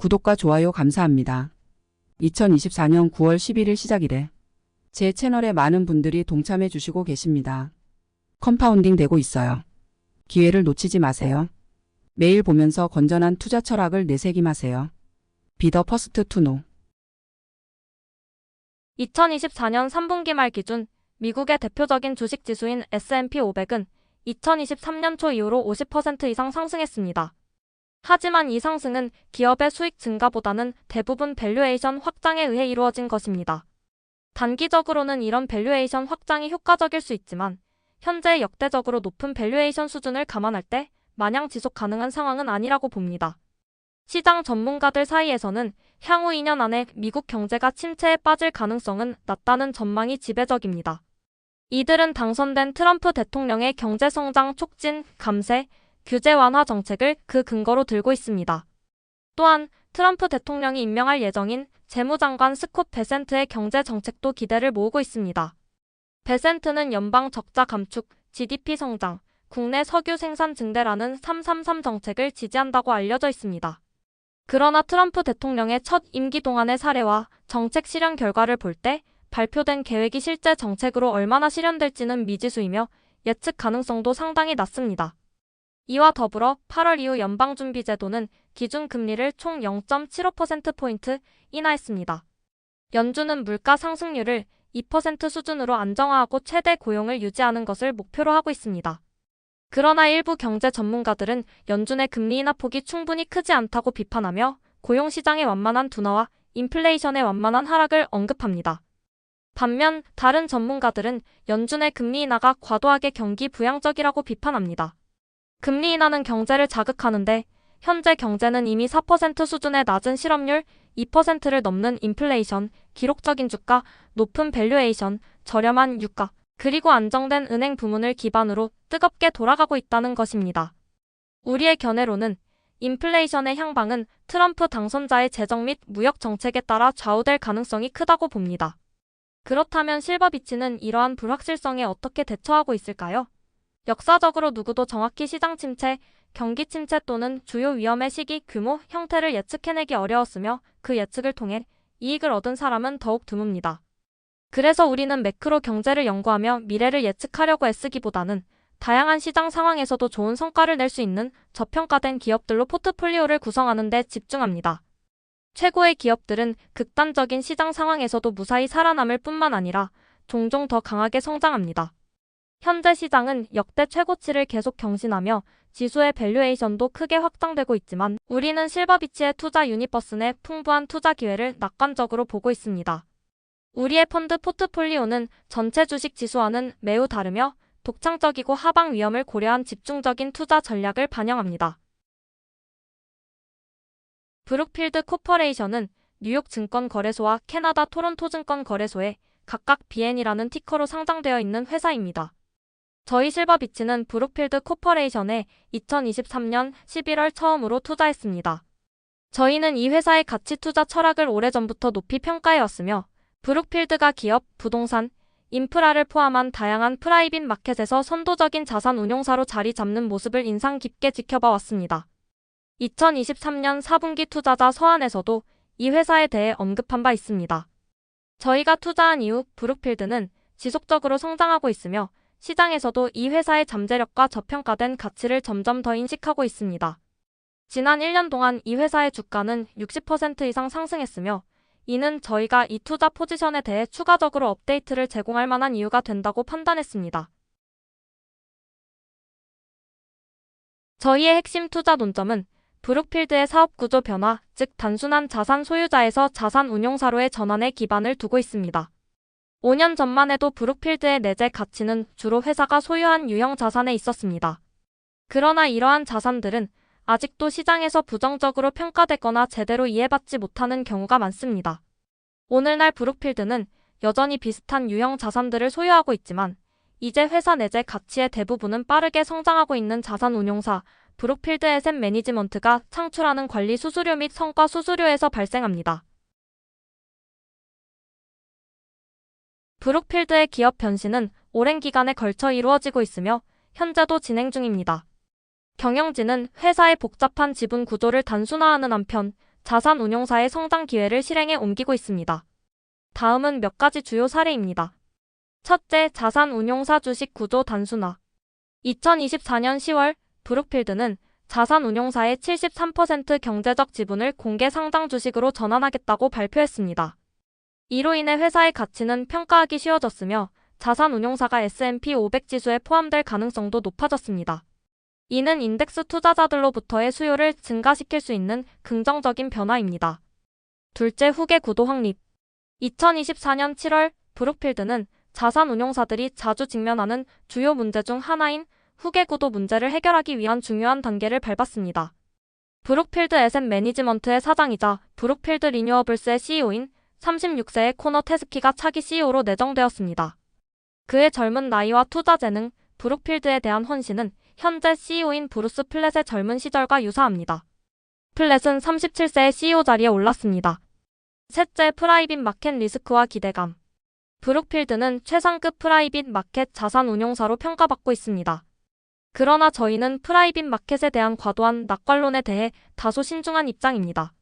구독과 좋아요 감사합니다. 2024년 9월 11일 시작이래. 제 채널에 많은 분들이 동참해 주시고 계십니다. 컴파운딩 되고 있어요. 기회를 놓치지 마세요. 매일 보면서 건전한 투자 철학을 내세김하세요. 비더 퍼스트 투노. 2024년 3분기 말 기준 미국의 대표적인 주식 지수인 S&P 500은 2023년 초 이후로 50% 이상 상승했습니다. 하지만 이 상승은 기업의 수익 증가보다는 대부분 밸류에이션 확장에 의해 이루어진 것입니다. 단기적으로는 이런 밸류에이션 확장이 효과적일 수 있지만 현재 역대적으로 높은 밸류에이션 수준을 감안할 때 마냥 지속 가능한 상황은 아니라고 봅니다. 시장 전문가들 사이에서는 향후 2년 안에 미국 경제가 침체에 빠질 가능성은 낮다는 전망이 지배적입니다. 이들은 당선된 트럼프 대통령의 경제성장 촉진, 감세, 규제 완화 정책을 그 근거로 들고 있습니다. 또한 트럼프 대통령이 임명할 예정인 재무장관 스콧 베센트의 경제 정책도 기대를 모으고 있습니다. 베센트는 연방 적자 감축, GDP 성장, 국내 석유 생산 증대라는 333 정책을 지지한다고 알려져 있습니다. 그러나 트럼프 대통령의 첫 임기 동안의 사례와 정책 실현 결과를 볼 때 발표된 계획이 실제 정책으로 얼마나 실현될지는 미지수이며 예측 가능성도 상당히 낮습니다. 이와 더불어 8월 이후 연방준비제도는 기준금리를 총 0.75%포인트 인하했습니다. 연준은 물가 상승률을 2% 수준으로 안정화하고 최대 고용을 유지하는 것을 목표로 하고 있습니다. 그러나 일부 경제 전문가들은 연준의 금리 인하 폭이 충분히 크지 않다고 비판하며 고용시장의 완만한 둔화와 인플레이션의 완만한 하락을 언급합니다. 반면 다른 전문가들은 연준의 금리 인하가 과도하게 경기 부양적이라고 비판합니다. 금리 인하는 경제를 자극하는데 현재 경제는 이미 4% 수준의 낮은 실업률, 2%를 넘는 인플레이션, 기록적인 주가, 높은 밸류에이션, 저렴한 유가, 그리고 안정된 은행 부문을 기반으로 뜨겁게 돌아가고 있다는 것입니다. 우리의 견해로는 인플레이션의 향방은 트럼프 당선자의 재정 및 무역 정책에 따라 좌우될 가능성이 크다고 봅니다. 그렇다면 실버비치는 이러한 불확실성에 어떻게 대처하고 있을까요? 역사적으로 누구도 정확히 시장 침체, 경기 침체 또는 주요 위험의 시기, 규모, 형태를 예측해내기 어려웠으며 그 예측을 통해 이익을 얻은 사람은 더욱 드뭅니다. 그래서 우리는 매크로 경제를 연구하며 미래를 예측하려고 애쓰기보다는 다양한 시장 상황에서도 좋은 성과를 낼 수 있는 저평가된 기업들로 포트폴리오를 구성하는 데 집중합니다. 최고의 기업들은 극단적인 시장 상황에서도 무사히 살아남을 뿐만 아니라 종종 더 강하게 성장합니다. 현재 시장은 역대 최고치를 계속 경신하며 지수의 밸류에이션도 크게 확장되고 있지만 우리는 실버비치의 투자 유니버슨의 풍부한 투자 기회를 낙관적으로 보고 있습니다. 우리의 펀드 포트폴리오는 전체 주식 지수와는 매우 다르며 독창적이고 하방 위험을 고려한 집중적인 투자 전략을 반영합니다. 브룩필드 코퍼레이션은 뉴욕 증권거래소와 캐나다 토론토 증권거래소에 각각 BN이라는 티커로 상장되어 있는 회사입니다. 저희 실버비치는 브룩필드 코퍼레이션에 2023년 11월 처음으로 투자했습니다. 저희는 이 회사의 가치 투자 철학을 오래전부터 높이 평가해왔으며 브룩필드가 기업, 부동산, 인프라를 포함한 다양한 프라이빗 마켓에서 선도적인 자산 운용사로 자리 잡는 모습을 인상 깊게 지켜봐 왔습니다. 2023년 4분기 투자자 서한에서도 이 회사에 대해 언급한 바 있습니다. 저희가 투자한 이후 브룩필드는 지속적으로 성장하고 있으며 시장에서도 이 회사의 잠재력과 저평가된 가치를 점점 더 인식하고 있습니다. 지난 1년 동안 이 회사의 주가는 60% 이상 상승했으며 이는 저희가 이 투자 포지션에 대해 추가적으로 업데이트를 제공할 만한 이유가 된다고 판단했습니다. 저희의 핵심 투자 논점은 브룩필드의 사업 구조 변화, 즉 단순한 자산 소유자에서 자산 운용사로의 전환에 기반을 두고 있습니다. 5년 전만 해도 브룩필드의 내재 가치는 주로 회사가 소유한 유형 자산에 있었습니다. 그러나 이러한 자산들은 아직도 시장에서 부정적으로 평가되거나 제대로 이해받지 못하는 경우가 많습니다. 오늘날 브룩필드는 여전히 비슷한 유형 자산들을 소유하고 있지만 이제 회사 내재 가치의 대부분은 빠르게 성장하고 있는 자산 운용사 브룩필드 에셋 매니지먼트가 창출하는 관리 수수료 및 성과 수수료에서 발생합니다. 브룩필드의 기업 변신은 오랜 기간에 걸쳐 이루어지고 있으며 현재도 진행 중입니다. 경영진은 회사의 복잡한 지분 구조를 단순화하는 한편 자산 운용사의 성장 기회를 실행에 옮기고 있습니다. 다음은 몇 가지 주요 사례입니다. 첫째, 자산 운용사 주식 구조 단순화. 2024년 10월 브룩필드는 자산 운용사의 73% 경제적 지분을 공개 상장 주식으로 전환하겠다고 발표했습니다. 이로 인해 회사의 가치는 평가하기 쉬워졌으며 자산 운용사가 S&P 500 지수에 포함될 가능성도 높아졌습니다. 이는 인덱스 투자자들로부터의 수요를 증가시킬 수 있는 긍정적인 변화입니다. 둘째, 후계 구도 확립. 2024년 7월 브룩필드는 자산 운용사들이 자주 직면하는 주요 문제 중 하나인 후계 구도 문제를 해결하기 위한 중요한 단계를 밟았습니다. 브룩필드 에셋 매니지먼트의 사장이자 브룩필드 리뉴어블스의 CEO인 36세의 코너 테스키가 차기 CEO로 내정되었습니다. 그의 젊은 나이와 투자 재능, 브룩필드에 대한 헌신은 현재 CEO인 브루스 플랫의 젊은 시절과 유사합니다. 플랫은 37세의 CEO 자리에 올랐습니다. 셋째, 프라이빗 마켓 리스크와 기대감. 브룩필드는 최상급 프라이빗 마켓 자산 운용사로 평가받고 있습니다. 그러나 저희는 프라이빗 마켓에 대한 과도한 낙관론에 대해 다소 신중한 입장입니다.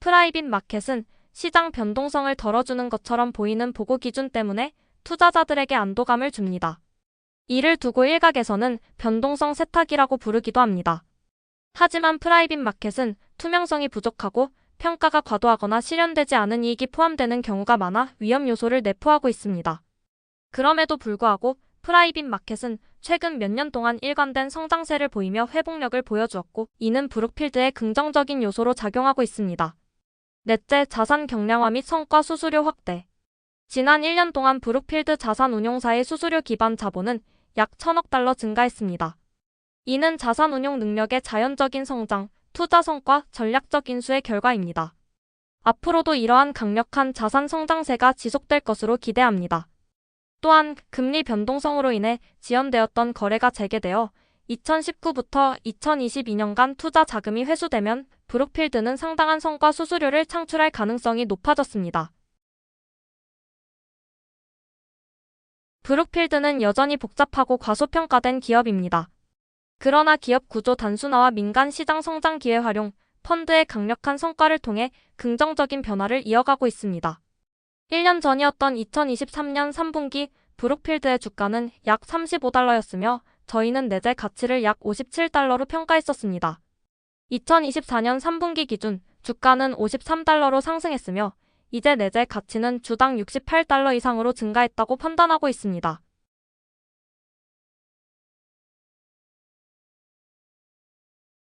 프라이빗 마켓은 시장 변동성을 덜어주는 것처럼 보이는 보고 기준 때문에 투자자들에게 안도감을 줍니다. 이를 두고 일각에서는 변동성 세탁이라고 부르기도 합니다. 하지만 프라이빗 마켓은 투명성이 부족하고 평가가 과도하거나 실현되지 않은 이익이 포함되는 경우가 많아 위험 요소를 내포하고 있습니다. 그럼에도 불구하고 프라이빗 마켓은 최근 몇 년 동안 일관된 성장세를 보이며 회복력을 보여주었고 이는 브룩필드의 긍정적인 요소로 작용하고 있습니다. 넷째, 자산 경량화 및 성과 수수료 확대. 지난 1년 동안 브룩필드 자산 운용사의 수수료 기반 자본은 약 1000억 달러 증가했습니다. 이는 자산 운용 능력의 자연적인 성장, 투자 성과, 전략적 인수의 결과입니다. 앞으로도 이러한 강력한 자산 성장세가 지속될 것으로 기대합니다. 또한 금리 변동성으로 인해 지연되었던 거래가 재개되어 2019부터 2022년간 투자 자금이 회수되면 브룩필드는 상당한 성과 수수료를 창출할 가능성이 높아졌습니다. 브룩필드는 여전히 복잡하고 과소평가된 기업입니다. 그러나 기업 구조 단순화와 민간 시장 성장 기회 활용, 펀드의 강력한 성과를 통해 긍정적인 변화를 이어가고 있습니다. 1년 전이었던 2023년 3분기 브룩필드의 주가는 약 35달러였으며 저희는 내재 가치를 약 57달러로 평가했었습니다. 2024년 3분기 기준 주가는 53달러로 상승했으며 이제 내재 가치는 주당 68달러 이상으로 증가했다고 판단하고 있습니다.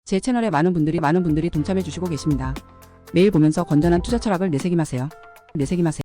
제 채널에 많은 분들이 많은 분들이 동참해 주시고 계십니다. 매일 보면서 건전한 투자 철학을 내새김하세요. 내새김하세요.